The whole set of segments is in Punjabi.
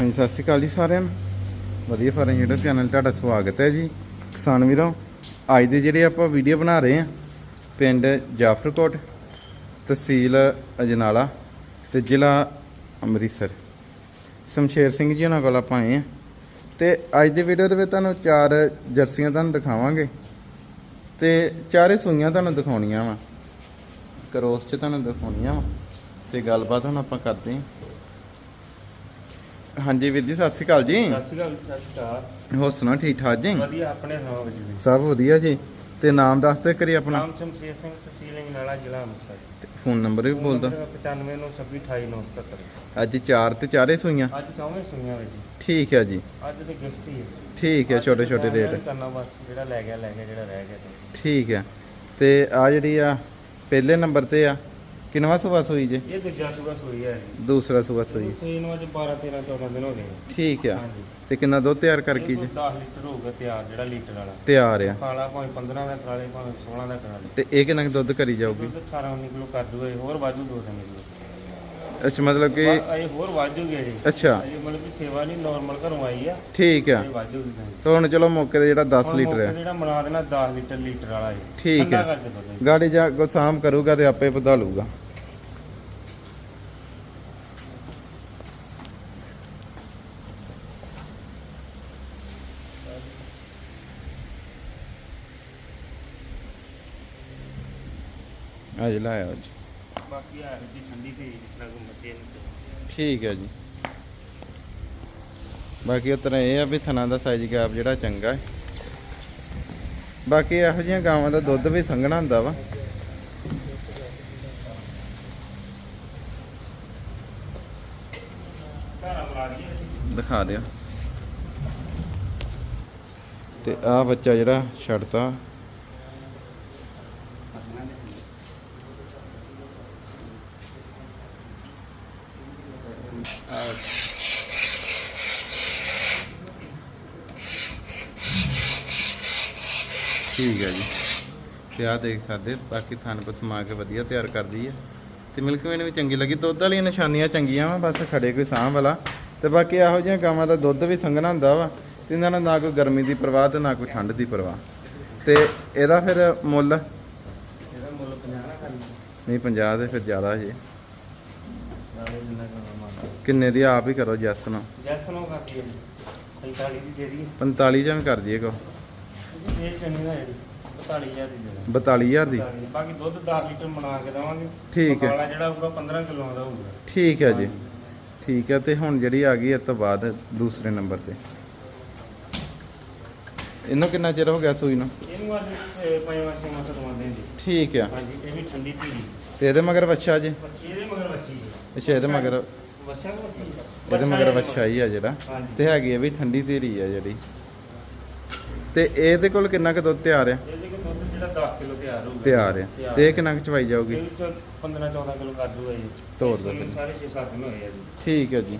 ਹਾਂਜੀ, ਸਤਿ ਸ਼੍ਰੀ ਅਕਾਲ ਜੀ ਸਾਰਿਆਂ ਨੂੰ। ਵਧੀਆ ਫਾਰਮ ਜਿਹੜਾ ਚੈਨਲ ਤੁਹਾਡਾ ਸਵਾਗਤ ਹੈ ਜੀ। ਕਿਸਾਨ ਵੀਰੋ, ਅੱਜ ਦੇ ਜਿਹੜੇ ਆਪਾਂ ਵੀਡੀਓ ਬਣਾ ਰਹੇ ਆ ਪਿੰਡ ਜਾਫਰਕੋਟ, ਤਹਿਸੀਲ ਅਜਨਾਲਾ ਤੇ ਜ਼ਿਲ੍ਹਾ ਅੰਮ੍ਰਿਤਸਰ। ਸ਼ਮਸ਼ੇਰ ਸਿੰਘ ਜੀ ਉਹਨਾਂ ਕੋਲ ਆਪਾਂ ਆਏ ਆ ਤੇ ਅੱਜ ਦੀ ਵੀਡੀਓ ਦੇ ਵਿੱਚ ਤੁਹਾਨੂੰ ਚਾਰ ਜਰਸੀਆਂ ਤੁਹਾਨੂੰ ਦਿਖਾਵਾਂਗੇ ਤੇ ਚਾਰੇ ਸੂਈਆਂ ਤੁਹਾਨੂੰ ਦਿਖਾਉਣੀਆਂ ਵਾ। ਕਰੋਸ ਚ ਤੁਹਾਨੂੰ ਦਿਖਾਉਣੀਆਂ ਵਾ ਤੇ ਗੱਲਬਾਤ ਹੁਣ ਆਪਾਂ ਕਰਦੇ ਹਾਂ। ਹਾਂਜੀ ਵੀਰ ਜੀ ਸਤਿ ਸ਼੍ਰੀ ਅਕਾਲ ਜੀ। ਸਤਿ ਸ਼੍ਰੀ ਅਕਾਲ ਸਤਿ ਸ਼੍ਰੀ ਅਕਾਲ। ਹੋਰ ਸੁਣਾਓ ਠੀਕ ਠਾਕ ਜੀ? ਵਧੀਆ ਆਪਣੇ ਸੁਣਾਓ ਜੀ? ਸਭ ਵਧੀਆ ਜੀ। ਤੇ ਨਾਮ ਦੱਸ ਤੇ ਕਰੀ ਆਪਣਾ। ਨਾਮ ਸ਼ਮਸ਼ੇਰ ਸਿੰਘ ਤਹਿਸੀਲ ਇੰਗਨਾਲਾ ਜ਼ਿਲ੍ਹਾ ਅੰਮ੍ਰਿਤਸਰ। ਫੋਨ ਨੰਬਰ ਵੀ ਬੋਲ ਦੋ 95 ਨੂੰ 28977 ਅੱਜ ਚਾਰ ਤੇ ਚਾਰੇ ਸੂਈਆਂ। ਅੱਜ ਚੌਵੇਂ ਸੁਣੀਆਂ ਵਿੱਚ ਜੀ। ਠੀਕ ਹੈ ਜੀ। ਅੱਜ ਤੇ ਗਿਫਟ ਹੀ ਹੈ। ਠੀਕ ਹੈ ਅੱਜ ਛੋਟੇ ਤੇ ਛੋਟੇ ਫੋਨ ਰੇਟ। ਕਰਨਾ ਬਸ ਜਿਹੜਾ ਲੈ ਗਿਆ ਲੈ ਗਿਆ ਜਿਹੜਾ ਰਹਿ ਗਿਆ। ਤੇ। ਠੀਕ ਹੈ। ਤੇ ਆ ਜਿਹੜੀ ਆ ਪਹਿਲੇ ਨੰਬਰ ਤੇ ਆ। ਸੂਆ ਸੂਈ ਜੇ? ਇਹ ਦੂਜਾ ਸੂਆ ਸੂਈ ਹੈ ਜੀ ਦੂਸਰਾ ਸੂਆ ਸੂਈ। ਸੂਈ ਨੂੰ ਅੱਜ 12 13 14 ਦਿਨ ਹੋ ਗਏ ਠੀਕ ਆ। ਹਾਂਜੀ। ਤੇ ਕਿੰਨਾ ਦੁੱਧ ਤਿਆਰ ਕਰ ਕੀ ਇਹ ਜੇ? 10 ਲੀਟਰ ਹੋਊਗਾ ਤਿਆਰ ਜਿਹੜਾ ਲੀਟਰ ਵਾਲਾ। ਤਿਆਰ ਆ। ਖਾਲਾ ਭਾਵੇਂ 15 ਦਾ ਕਰਾਲੇ ਭਾਵੇਂ 16 ਦਾ ਕਰਾਲੇ ਤੇ ਇਹ ਕਿੰਨਾ ਕੁ ਦੁੱਧ ਕਰੀ ਜਾਊਗੀ? ਦੁੱਧ 18 19 ਕਿਲੋ ਕਰ ਦੂਗਾ ਇਹ ਹੋਰ ਵਾਜੂ ਦੋ ਦਿਨ ਕਿਲੋ। ਅੱਛਾ ਮਤਲਬ ਕਿ ਇਹ ਹੋਰ ਵਾਜੂਗੇ ਜੀ। ਅੱਛਾ। ਇਹ ਮਤਲਬ ਕਿ ਸੇਵਾ ਨਹੀਂ ਨਾਰਮਲ ਘਰੋਂ ਆਈ ਆ। ਠੀਕ ਆ। ਇਹ ਵਾਜੂਗੀ ਨਹੀਂ ਤੇ ਹੁਣ ਚਲੋ ਮੌਕੇ ਤੇ ਜਿਹੜਾ 10 ਲੀਟਰ ਹੈ ਜਿਹੜਾ ਬਣਾ ਦੇਣਾ 10 ਲੀਟਰ ਲੀਟਰ ਵਾਲਾ ਹੈ ਠੀਕ ਹੈ। ਗਾੜੀ ਜਾ ਕੋ ਸਾਮ ਕਰੂਗਾ ਤੇ ਆਪੇ ਵਧਾ ਲੂਗਾ ਅੱਜ ਲਾਇਆ ਅੱਜ। ਬਾਕੀ ਆ ਜੀ ਠੰਡੀ ਤੇ ਜਿਸ ਤਰ੍ਹਾਂ ਕੋ ਮੱਤੇ ਨੂੰ ਠੀਕ ਹੈ ਜੀ। ਬਾਕੀ ਉਤਰਾ ਇਹ ਆ ਵੀ ਥਣਾ ਦਾ ਸਾਈਜ਼ ਗੈਪ ਜਿਹੜਾ ਚੰਗਾ ਹੈ। ਬਾਕੀ ਇਹੋ ਜਿਹੀਆਂ ਗਾਵਾਂ ਦਾ ਦੁੱਧ ਵੀ ਸੰਘਣਾ ਹੁੰਦਾ ਵਾ। ਦਿਖਾ ਦਿਓ। ਤੇ ਆ ਬੱਚਾ ਜਿਹੜਾ ਛੱਡਤਾ। ਠੀਕ ਹੈ ਜੀ। ਤੇ ਆ ਦੇਖ ਸਕਦੇ ਬਾਕੀ ਥਣ ਪਸਮਾ ਕੇ ਵਧੀਆ ਤਿਆਰ ਕਰਦੀ ਹੈ। ਤੇ ਮਿਲਕ ਵੇਨ ਵੀ ਚੰਗੀ ਲੱਗੀ ਦੁੱਧ ਵਾਲੀਆਂ ਨਿਸ਼ਾਨੀਆਂ ਚੰਗੀਆਂ ਵਾ ਬਸ ਖੜੇ ਕੋਈ ਸਾਂਭ ਵਾਲਾ। ਤੇ ਬਾਕੀ ਇਹੋ ਜਿਹੀਆਂ ਗਾਵਾਂ ਦਾ ਦੁੱਧ ਵੀ ਸੰਘਣਾ ਹੁੰਦਾ ਵਾ ਤੇ ਇਹਨਾਂ ਨੂੰ ਨਾ ਕੋਈ ਗਰਮੀ ਦੀ ਪਰਵਾਹ ਤੇ ਨਾ ਕੋਈ ਠੰਡ ਦੀ ਪਰਵਾਹ। ਤੇ ਇਹਦਾ ਫਿਰ ਮੁੱਲ? ਇਹਦਾ ਮੁੱਲ 50 ਨਾ ਕਰਨਾ ਨਹੀਂ 50 ਦੇ ਫਿਰ ਜ਼ਿਆਦਾ ਜੇ। ਨਾਲੇ ਜਿੰਨਾ ਕਰਨਾ ਮਾਤਾ ਕਿੰਨੇ ਦੀ ਆਪ ਹੀ ਕਰੋ ਜੱਸ ਨੂੰ? ਜੈਸ ਨੂੰ ਕਰਦੀ ਹੈ ਜੀ। 45 ਦੀ ਦੇ ਦੀ 45 ਜਾਂ ਕਰ ਦਈਏ ਕੋ? ਇਹ ਦਾ ਹੈ ਜੀ 45000 ਦੀ ਦੇ 42000 ਦੀ? ਦਾਂਗੇ। ਬਾਕੀ ਦੁੱਧ 10 ਲੀਟਰ ਬਣਾ ਕੇ ਦਵਾਂਗੇ। ਠੀਕ ਹੈ। ਵਾਲਾ ਜਿਹੜਾ ਹੋਊਗਾ 15 ਕਿਲੋ ਦਾ ਹੋਊਗਾ। ਠੀਕ ਹੈ ਜੀ। ਠੀਕ ਹੈ ਤੇ ਹੁਣ ਜਿਹੜੀ ਆ ਗਈ ਇਸ ਤੋਂ ਬਾਅਦ ਦੂਸਰੇ ਨੰਬਰ ਤੇ। ਇਹਨੂੰ ਕਿੰਨਾ ਚਿਰ ਹੋ ਗਿਆ ਸੂਈ ਨੂੰ? ਇਹਨੂੰ ਅੱਜ ਅਹ, ਪੰਜਵਾਂ ਛੇਵਾਂ ਸਤਵਾਂ ਦਿਨ ਜੀ। ਠੀਕ ਆ ਹਾਂਜੀ ਇਹ ਵੀ ਠੰਡੀ ਤੇ ਇਹਦੇ ਮਗਰ ਵੱਛਾ ਜੇ? ਬੱਚੀ ਇਹਦੇ ਮਗਰ ਬੱਚੀ ਅੱਛਾ ਇਹਦੇ ਮਗਰ ਬੱਚੀ ਇਹਦੇ ਮਗਰ ਵੱਛਾ ਹੀ ਆ ਜਿਹੜਾ। ਹਾਂਜੀ। ਤੇ ਹੈਗੀ ਆ ਵੀ ਠੰਡੀ ਧੀਰੀ ਆ ਜਿਹੜੀ। ਤੇ ਇਹਦੇ ਕੋਲ ਕਿੰਨਾ ਕੁ ਦੁੱਧ ਤਿਆਰ ਆ? ਇਹਦੇ ਕੋਲ ਦੁੱਧ ਜਿਹੜਾ 10 ਕਿਲੋ ਤਿਆਰ ਹੋਊਗਾ। ਤਿਆਰ ਆ। ਤੇ ਇਹ ਕਿੰਨਾ ਕੁ ਚਵਾਈ ਜਾਊਗੀ? ਇਹ ਵਿੱਚ 15 14 ਕਿਲੋ ਕਰ ਦੂਗਾ ਜੀ। ਤੋੜ ਇਸ ਦਿਓ ਨੂੰ ਫਿਰ। ਸਾਰੇ 6 7 ਦਿਨ ਹੋਏ ਆ ਜੀ। ਠੀਕ ਹੈ ਜੀ।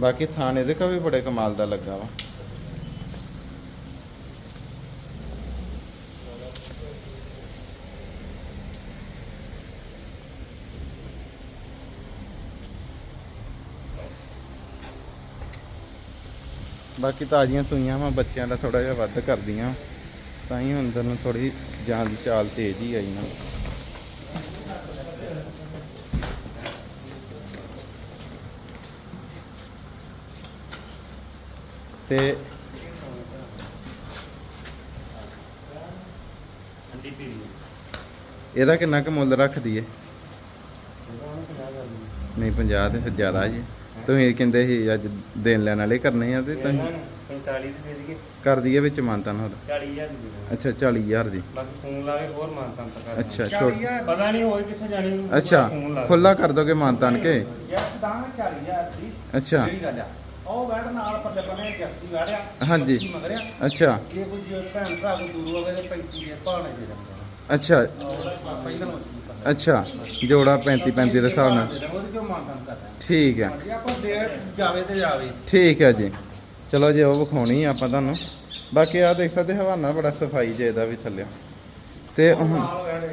ਬਾਕੀ ਥਾਣ ਇਹਦੇ ਕਾ ਵੀ ਬੜੇ ਕਮਾਲ ਦਾ ਲੱਗਾ ਵਾ। ਬਾਕੀ ਤਾਜ਼ੀਆਂ ਸੂਈਆਂ ਵਾ, ਬੱਚਿਆਂ ਦਾ ਥੋੜਾ ਜਿਹਾ ਵੱਧ ਕਰਦੀਆਂ ਤਾਂ ਹੀ ਅੰਦਰ ਨੂੰ ਥੋੜੀ ਜਾਨ ਦੀ ਚਾਲ ਤੇਜ਼ ਹੀ ਆਈ ਨਾ। ਤੇ ਇਹਦਾ ਕਿੰਨਾ ਕੁ ਮੁੱਲ ਰੱਖਦੀ ਏ? ਨਹੀਂ 50 ਤੇ ਫਿਰ ਜ਼ਿਆਦਾ ਜੀ। ਤੁਸੀਂ ਕਹਿੰਦੇ ਸੀ ਅੱਜ ਦੇਣ ਲੈਣ ਵਾਲੇ ਕਰਨੇ ਆ ਤੇ ਤੁਸੀਂ 45 ਦੀ ਦੇ ਦਈਏ। ਕਰ ਦਈਏ ਵਿੱਚ ਮਾਨਤਾਨ ਹੋਰ। 40000 ਦੀ। ਅੱਛਾ 40000 ਦੀ। ਬਾਕੀ ਫੋਨ ਲਾਵੇ ਹੋਰ ਮਾਨਤਾਂ ਕਰ ਅੱਛਾ ਦਾਂਗੇ। ਛੋਟ ਪਤਾ ਨਹੀਂ ਹੋਏ ਕਿੱਥੇ ਜਾਣੀ ਅੱਛਾ ਲਾ ਖੁੱਲਾ ਕਰ ਦੋਗੇ ਮਾਨਤਾਨ ਕੇ? ਜੈਸ ਦਾ 40000 ਦੀ। ਅੱਛਾ। ਜਿਹੜੀ ਗੱਲ ਆ ਉਹ ਵੈੜ ਨਾਲ ਪੱਲੇ ਬਣੇ ਜੱਸੀ ਵੜਿਆ ਹਾਂਜੀ। ਮਗਰਿਆ। ਅੱਛਾ। ਜੇ ਕੋਈ ਭੈਣ ਭਰਾ ਕੋਈ ਦੂਰ ਹੋਵੇ ਤੇ 35 ਦੇ ਭਾਣੇ ਦੇ ਦਿੰਦੇ ਅੱਛਾ। ਪਹਿਲਾਂ ਮਸੀਂ ਅੱਛਾ, ਜੋੜਾ 35 35 ਦੇ ਹਿਸਾਬ ਨਾਲ। ਉਹਦੇ ਕਿਉਂ ਮਾਨਤਾਂ ਕਰਦਾ ਠੀਕ ਹੈ। ਜੇ ਆਪਾਂ ਦੇ ਜਾਵੇ ਤੇ ਜਾਵੇ ਠੀਕ ਹੈ ਜੀ। ਚਲੋ ਜੀ, ਉਹ ਵਿਖਾਉਣੀ ਆ ਆਪਾਂ ਤੁਹਾਨੂੰ। ਬਾਕੀ ਆ ਦੇਖ ਸਕਦੇ, ਹਵਾਨਾ ਬੜਾ ਸਫ਼ਾਈ ਜੇ ਇਹਦਾ ਵੀ ਥੱਲੇ। ਤੇ ਹੁਣ ਨਾਲ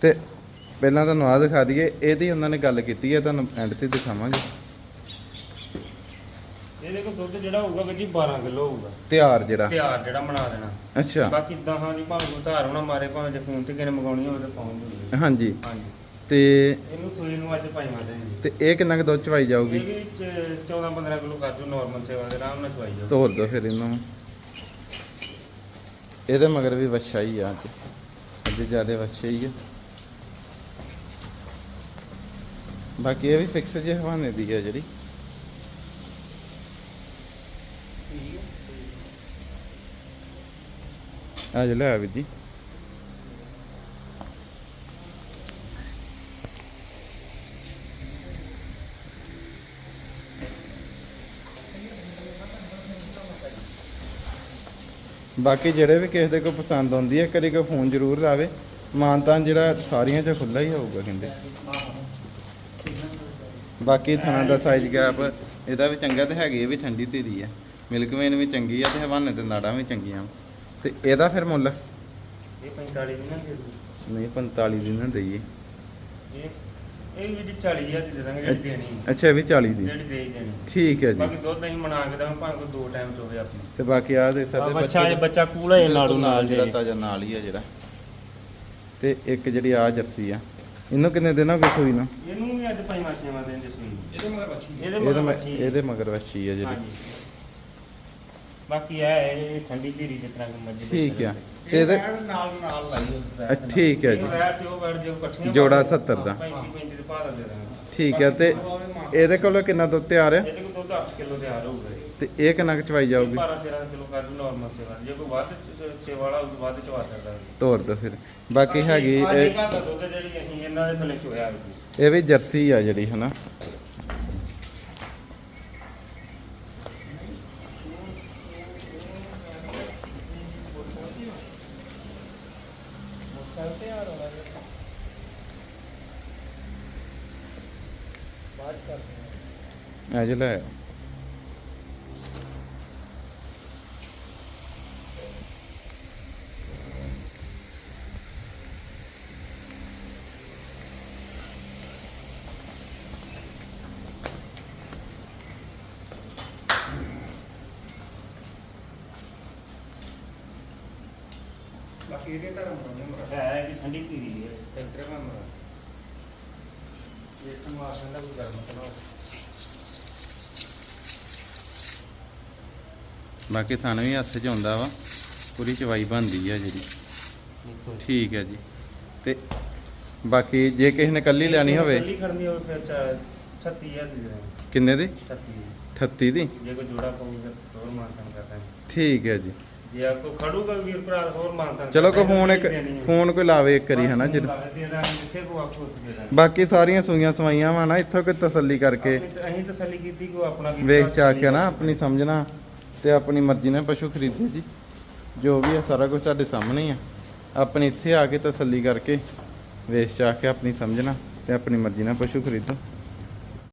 ਤੇ ਪਹਿਲਾਂ ਤੁਹਾਨੂੰ ਆ ਦਿਖਾ ਦਈਏ, ਇਹਦੀ ਉਹਨਾਂ ਨੇ ਗੱਲ ਕੀਤੀ ਹੈ, ਤੁਹਾਨੂੰ ਐਂਡ ਤੇ ਦਿਖਾਵਾਂਗੇ। ਇਹਦੇ ਕੋਲ ਦੁੱਧ ਜਿਹੜਾ ਹੋਊਗਾ ਕਿ ਜੀ 12 ਕਿਲੋ ਹੋਊਗਾ। ਤਿਆਰ ਜਿਹੜਾ। ਤਿਆਰ ਜਿਹੜਾ ਬਣਾ ਦੇਣਾ। ਅੱਛਾ। ਬਾਕੀ ਦਹਾਂ ਦੀ ਭਾਵੇਂ ਕੋਈ ਧਾਰ ਹੋਣਾ ਮਾਰੇ ਭਾਵੇਂ ਜੇ ਫੋਨ ਤੇ ਕਿਨੇ ਮੰਗਾਉਣੀ ਹੋਵੇ ਤੇ ਪਹੁੰਚ ਜੂਗੀ ਹਾਂਜੀ। ਹਾਂਜੀ। ਤੇ ਇਹਨੂੰ ਸੂਈ ਨੂੰ ਅੱਜ ਪਾਈ ਮਾਰੇ ਜੀ ਤੇ ਇਹ ਕਿੰਨਾ ਕੁ ਦੁੱਧ ਚਵਾਈ ਜਾਊਗੀ? ਇਹ ਵੀ 14 15 ਕਿਲੋ ਕਰ ਜੂ ਨਾਰਮਲ ਸੇਵਾ ਦੇ ਆਰਾਮ ਨਾਲ ਚਵਾਈ ਜਾਓ ਤੋਰ ਦੋ ਫਿਰ ਇਹਨੂੰ। ਇਹਦੇ ਮਗਰ ਵੀ ਵੱਛਾ ਹੀ ਆ ਅੱਜ। ਅੱਜ ਜ਼ਿਆਦਾ ਵੱਛਾ ਹੀ ਆ। ਬਾਕੀ ਇਹ ਵੀ ਫਿਕਸ ਜੇ ਹਵਾਨੇ ਦੀ ਆ ਜਿਹੜੀ। ਆ ਲੈ ਆ ਵੀ ਜੀ ਬਾਕੀ ਜਿਹੜੇ ਵੀ ਕਿਸੇ ਦੇ ਕੋਈ ਪਸੰਦ ਆਉਂਦੀ ਹੈ ਕਦੇ ਕੋਈ ਫੋਨ ਜ਼ਰੂਰ ਲਾਵੇ। ਮਾਨਤਾਨ ਜਿਹੜਾ ਸਾਰੀਆਂ 'ਚ ਖੁੱਲਾ ਹੀ ਹੋਊਗਾ ਕਹਿੰਦੇ। ਬਾਕੀ ਥਣਾ ਦਾ ਸਾਈਜ਼ ਗੈਪ ਇਹਦਾ ਵੀ ਚੰਗਾ ਤੇ ਹੈਗੀ ਇਹ ਵੀ ਠੰਡੀ ਧੀਰੀ ਆ। ਮਿਲਕ ਵੀ ਚੰਗੀ ਆ ਤੇ ਹਵਾਨੇ ਤੇ ਨਾੜਾਂ ਵੀ ਚੰਗੀਆਂ। ਤੇ ਇਹਦਾ ਫਿਰ ਮੁੱਲ? ਇਹ 45 ਦੀ ਨਾ ਦੇ ਦੂ ਨਹੀਂ 45 ਦੀ ਨਾ ਦਈਏ। ਇਹ ਇਹ ਵੀ ਜੀ 40000 ਦੀ ਦੇ ਦਾਂਗੇ ਜਿਹੜੀ ਦੇਣੀ ਅੱਛਾ ਇਹ ਵੀ 40 ਦੀ। ਜਿਹੜੀ ਦੇ ਹੀ। ਦੇਣੀ ਠੀਕ ਹੈ ਜੀ। ਬਾਕੀ ਦੁੱਧ ਅਸੀਂ ਬਣਾ ਕੇ ਦਾਂਗੇ ਭਾਵੇਂ ਕੋਈ ਦੋ ਟਾਈਮ ਚੋਵੇ ਆਪਣੀ। ਤੇ ਬਾਕੀ ਆ ਦੇ ਸਕਦੇ ਬੱਚਾ ਇਹ ਬੱਚਾ ਕੂਲਾ ਇਹ ਨਾੜੂ ਨਾਲ ਜਿਹੜਾ। ਜਿਹੜੀ ਤਾਜਾ ਨਾਲ ਹੀ ਆ ਜਿਹੜਾ। ਤੇ ਇੱਕ ਜਿਹੜੀ ਆ ਜਰਸੀ ਆ ਇਹਨੂੰ ਕਿੰਨੇ ਦਿਨ ਹੋ ਗਏ ਸੂਈ ਨੂੰ? ਇਹਨੂੰ ਵੀ ਅੱਜ ਪੰਜ ਮਾਸੀਆਂ ਦੇ ਦੇ ਸੂਈ ਇਹਦੇ ਮਗਰ ਬੱਚੀ ਇਹਦੇ ਇਹਦੇ ਮਗਰ ਮ- ਬੱਚੀ ਇਹਦੇ ਮਗਰ ਵੱਛੀ ਆ ਜਿਹੜੀ। ਹਾਂਜੀ। ਬਾਕੀ ਇਹ ਠੰਡੀ ਧੀਰੀ ਜਿਸ ਤਰ੍ਹਾਂ ਮੱਝ ਠੀਕ ਆ। ਤੇ ਇਹਦੇ ਨਾਲ ਨਾਲ ਲਾਈ ਅ, ਠੀਕ ਹੈ ਜੀ। ਜੋੜਾ 70 ਦਾ। 35 35 ਦੇ ਭਾਅ ਦਾ ਦੇ ਦਾਂਗੇ ਠੀਕ ਹੈ ਤੇ ਇਹਦੇ ਕੋਲ ਕਿੰਨਾ ਦੁੱਧ ਤਿਆਰ ਹੈ ਇਹਦੇ ਕੋਲ ਦੁੱਧ 8 ਕਿਲੋ ਤਿਆਰ ਹੋਊਗਾ ਜੀ। ਤੇ ਇਹ ਕਿੰਨਾ ਕੁ ਚਵਾਈ ਜਾਊਗੀ? 12 13 ਕਿਲੋ ਕਰ ਦੂ ਨਾਰਮਲ ਸੇਵਾ ਜੇ ਕੋਈ ਵੱਧ ਸੇਵਾ ਵਾਲਾ ਤੋਂ ਵੱਧ ਚਵਾ ਸਕਦਾ। ਤੋਰ ਦੋ ਫਿਰ। ਬਾਕੀ ਹੈਗੀ ਇਹ ਘਰ ਦਾ ਦੁੱਧ ਜਿਹੜੀ ਅਸੀਂ ਇਹਨਾਂ ਦੇ ਥੱਲੇ ਚੋਇਆ ਵੀ ਇਹ ਵੀ ਜਰਸੀ ਆ ਜਿਹੜੀ ਹਨਾ? ਆ ਜੇ ਲੈ। ਆਓ। ਬਾਕੀ ਇਹਦੇ ਧਰਮ ਮਰਾ ਹੈ ਕਿ ਠੰਡੀ ਧੀਰੀ ਹੈ। ਟੈਂਕਰੇ ਮੈਂ ਮਰਾ ਦਾ ਕੋਈ ਗਰਮ ਬਾਕੀ ਥਣ ਵੀ ਹੱਥ 'ਚ ਆਉਂਦਾ ਵਾ ਪੂਰੀ ਚਵਾਈ ਬਣਦੀ ਆ ਜਿਹੜੀ। ਠੀਕ ਹੈ ਜੀ। ਤੇ ਬਾਕੀ ਜੇ ਕਿਸੇ ਨੇ ਕੱਲੀ ਲੈਣੀ ਹੋਵੇ। ਕੱਲੀ ਖੜਨੀ ਹੋਵੇ ਫਿਰ ਚਾ- 36000 ਦੀ ਕਿੰਨੇ ਦੀ? 36 38 ਦੀ? ਜੇ ਕੋਈ ਜੋੜਾ ਪਊਗਾ ਹੋਰ ਮਾਨਤਨ ਕਰਦਾ ਠੀਕ ਹੈ ਜੀ। ਜੇ ਆ ਕੋਈ ਖੜੂਗਾ ਵੀਰ ਭਰਾ ਹੋਰ ਮਾਨਤਨ ਚਲੋ ਕੋ ਫੋਨ ਇੱਕ ਫੋਨ ਕੋਈ ਲਾਵੇ ਇੱਕ ਵਾਰੀ ਹਨਾ ਜਦ ਕੋ ਬਾਕੀ ਸਾਰੀਆਂ ਸੂਈਆਂ ਸਵਾਈਆਂ ਵਾ ਨਾ ਇੱਥੋਂ ਕੋਈ ਤਸੱਲੀ ਕਰਕੇ ਅਸੀਂ ਤਸੱਲੀ ਕੀਤੀ ਕਿ ਆਪਣਾ ਵੇਖ ਚਾ ਕੇ ਨਾ ਆਪਣੀ ਸਮਝਣਾ ਤੇ ਆਪਣੀ ਮਰਜ਼ੀ ਨਾਲ ਪਸ਼ੂ ਖਰੀਦੇ ਜੀ। ਜੋ ਵੀ ਹੈ ਸਾਰਾ ਕੁਝ ਤੁਹਾਡੇ ਸਾਹਮਣੇ ਆ। ਆਪਣੀ ਇੱਥੇ ਆ ਕੇ ਤਸੱਲੀ ਕਰਕੇ ਵੇਚ ਚਾ ਕੇ ਆਪਣੀ ਸਮਝਣਾ ਤੇ ਆਪਣੀ ਮਰਜ਼ੀ ਨਾਲ ਪਸ਼ੂ ਖਰੀਦੋ।